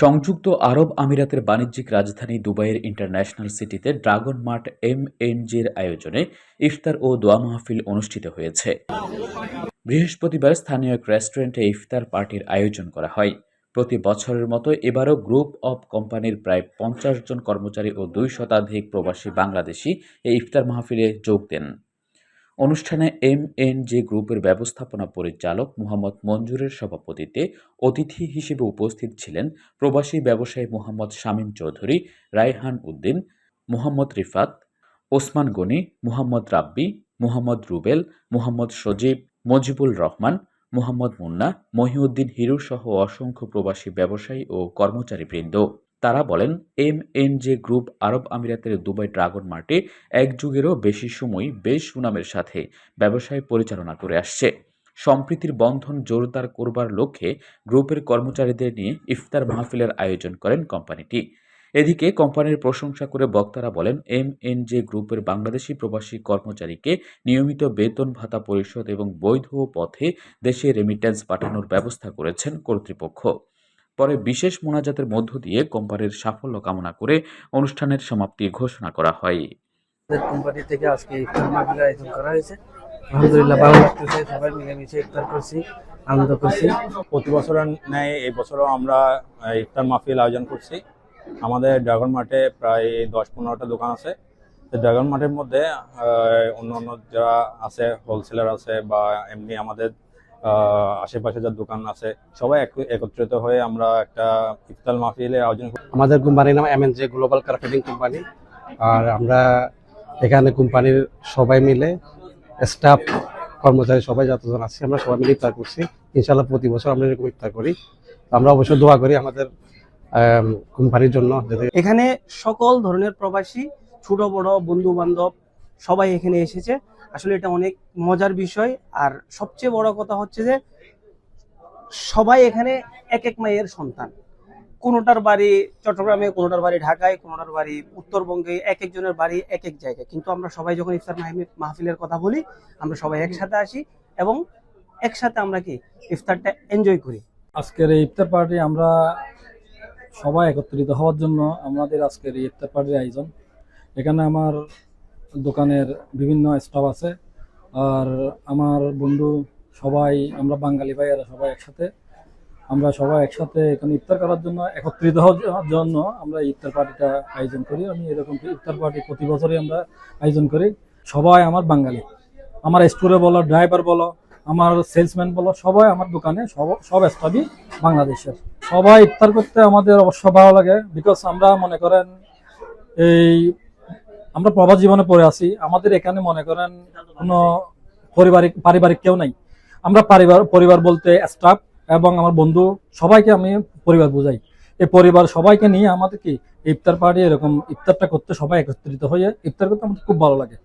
সংযুক্ত আরব আমিরাতের বাণিজ্যিক রাজধানী দুবাইয়ের ইন্টারন্যাশনাল সিটিতে ড্রাগন মার্ট এম এর আয়োজনে ইফতার ও দোয়া মাহফিল অনুষ্ঠিত হয়েছে। বৃহস্পতিবার স্থানীয় এক রেস্টুরেন্টে ইফতার পার্টির আয়োজন করা হয়। প্রতি বছরের মতো এবারও গ্রুপ অব কোম্পানির প্রায় পঞ্চাশ জন কর্মচারী ও দুই শতাধিক প্রবাসী বাংলাদেশি এই ইফতার মাহফিলে যোগ দেন। অনুষ্ঠানে এম এন জে গ্রুপের ব্যবস্থাপনা পরিচালক মোহাম্মদ মঞ্জুরের সভাপতিত্বে অতিথি হিসেবে উপস্থিত ছিলেন প্রবাসী ব্যবসায়ী মোহাম্মদ শামীম চৌধুরী, রায়হান উদ্দিন, মোহাম্মদ রিফাত, ওসমান গনি, মোহাম্মদ রাব্বি, মোহাম্মদ রুবেল, মোহাম্মদ সজীব মজিবুল রহমান, মোহাম্মদ মুন্না, মহিউদ্দিন হিরু সহ অসংখ্য প্রবাসী ব্যবসায়ী ও কর্মচারীবৃন্দ। তারা বলেন এম এন জে গ্রুপ আরব আমিরাতের দুবাই ড্রাগন মার্টে এক যুগেরও বেশি সময় বেশ সুনামের সাথে ব্যবসায় পরিচালনা করে আসছে। সম্প্রীতির বন্ধন জোরদার করবার লক্ষ্যে গ্রুপের কর্মচারীদের নিয়ে ইফতার মাহফিলের আয়োজন করেন কোম্পানিটি। এদিকে কোম্পানির প্রশংসা করে বক্তারা বলেন এম এন জে গ্রুপের বাংলাদেশি প্রবাসী কর্মচারীকে নিয়মিত বেতন ভাতা পরিশোধ এবং বৈধ পথে দেশে রেমিট্যান্স পাঠানোর ব্যবস্থা করেছেন কর্তৃপক্ষ। পরে বিশেষ মোনাজাতের মধ্য দিয়ে কোম্পানির সাফল্য কামনা করে অনুষ্ঠানের সমাপ্তি ঘোষণা করা হয়। কোম্পানি থেকে আজকে ইফতার আয়োজন করা হয়েছে। আলহামদুলিল্লাহ ভালো লাগতেছে সবাই মিলেমিশে ইফতার করছি আনন্দ করছি। প্রতি বছরের ন্যায় এই বছরও আমরা ইফতার মাহফিল আয়োজন করছি। আমাদের ড্রাগন মার্টে প্রায় দশ পনেরোটা দোকান আছে। তো ড্রাগন মার্টের মধ্যে অন্য অন্য যারা আছে হোলসেলার আছে বা এমনি আমাদের আশেপাশে যা দোকান আছে সবাই এক- একত্রিত হয়ে আমরা একটা ইফতার মাহফিলের আয়োজন করি। আমাদের কোম্পানির নাম এমএনজে গ্লোবাল কার্পেটিং কোম্পানি আর আমরা এখানে কোম্পানির সবাই মিলে স্টাফ কর্মচারী সবাই যতজন আছে আমরা সবাই মিলে ইফতার করছি। ইনশাল্লাহ প্রতি বছর আমরা এরকম ইফতার করি। আমরা অবশ্যই দোয়া করি আমাদের কোম্পানির জন্য এখানে সকল ধরনের প্রবাসী ছোট বড় বন্ধু বান্ধব সবাই এখানে এসেছে। আসলে এটা অনেক মজার বিষয়। আর সবচেয়ে বড় কথা হচ্ছে যে, সবাই এখানে এক এক মায়ের সন্তান। কোনোটার বাড়ি চট্টগ্রামে, কোনোটার বাড়ি ঢাকায়, কোনোটার বাড়ি উত্তরবঙ্গে, এক একজনের বাড়ি এক এক জায়গায়। কিন্তু আমরা সবাই যখন ইফতার মাহফিল- মাহফিলের কথা বলি, আমরা সবাই একসাথে আসি এবং একসাথে আমরা কি ইফতারটা এনজয় করি। আজকের এই ইফতার পার্টি আমরা সবাই একত্রিত হওয়ার জন্য আমাদের আজকের এই ইফতার পার্টির আয়োজন। এখানে আমার দোকানের বিভিন্ন স্টাফ আছে। আর আমার বন্ধু সবাই, আমরা বাঙালি ভাইয়েরা সবাই একসাথে। আমরা সবাই একসাথে এখানে ইফতার করার জন্য একত্রিত হওয়ার জন্য আমরা ইফতার পার্টিটা আয়োজন করি। আমি এরকম ইফতার পার্টি প্রতি বছরই আমরা আয়োজন করি। সবাই আমার বাঙালি। আমার স্টোরে বলো ড্রাইভার বলো, আমার সেলসম্যান বলো, সবাই আমার দোকানে, সব সব স্টাফই বাংলাদেশের। সবাই ইফতার করতে আমাদের অবশ্য ভালো লাগে। বিকজ আমরা মনে করেন এই আমরা প্রবাস জীবনে পড়ে আছি। আমাদের এখানে মনে করেন কোনো পারিবারিক পারিবারিক কেউ নাই। আমরা পরিবার পরিবার বলতে স্টাফ এবং আমার বন্ধু, সবাইকে আমি পরিবার বুঝাই। এই পরিবার সবাইকে নিয়ে আমাদের কি ইফতার পার্টি এরকম ইফতারটা করতে সবাই একত্রিত হয়ে ইফতার করতে আমাদের খুব ভালো লাগে।